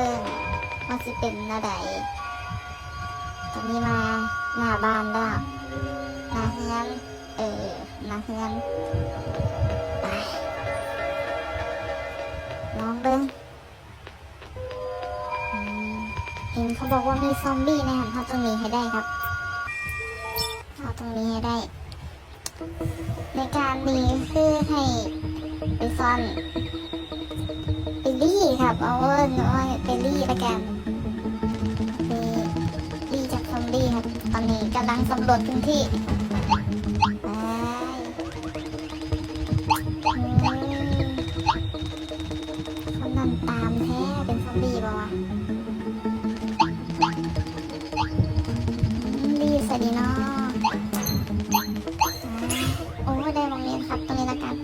บิ่งว่าสิเป็นอะไรตอนนี้มาหน้าบ้านแล้วหน้าเฮือนเออหน้าเฮือนไปลองเบิ่งอืมเห็นเขาบอกว่ามีซอมบี้ในหันเขาตรงนี้ให้ได้ครับเอาตรงนี้ให้ได้ ในการนี้คือให้ไปซ่อนไปรี่ครับเอาเอิญว่า ไปรี่ละกันไปรี่จากซอมบี้ครับ ตอนนี้กำลังสำรวจพื้นที่ไปอืมเขานั่นตามแท้เป็นซอมบี้ป่าวะอืมรีบใส่ดีเนาะโอ้ยได้ตรงนี้ครับตรงนี้ละกัน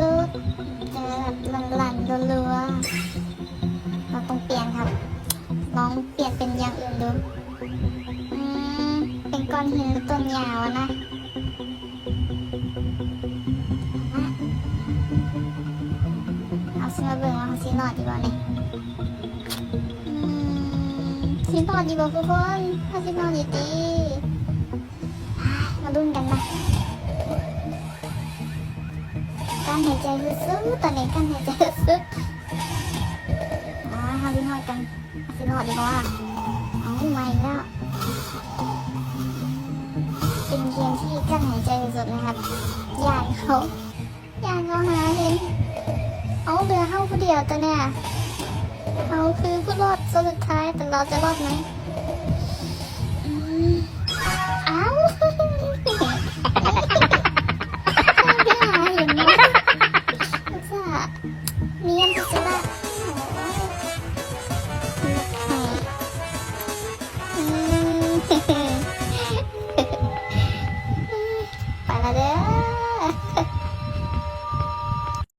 เจอลุดลุดเจอแบบลันลันรัวรัวๆเราต้องเปลี่ยนครับลองเปลี่ยนเป็นอย่างอื่นดูเป็นก้อนหินหรือต้นยาวนะเอาซิมาเบิ่งว่าเขาซีนอดดีกว่าเนี่ยสินอนดีกว่าทุกคนถ้าสินอนดีดีมาดุนกันนะ การหายใจซึ้งๆตอนนี้การหายใจซึ้อ๋อฮาสินอนกันสินอนดีกว่าเอาไม่แล้ว เป็นเกมที่กั้นหายใจสุดนะครับยานเขายานเขาหาเห็นเอาเรือเข้าผู้เดียวตัวเนี่ยเขาคือผู้รอดสุดท้ายแต่เราจะรอดไหม れ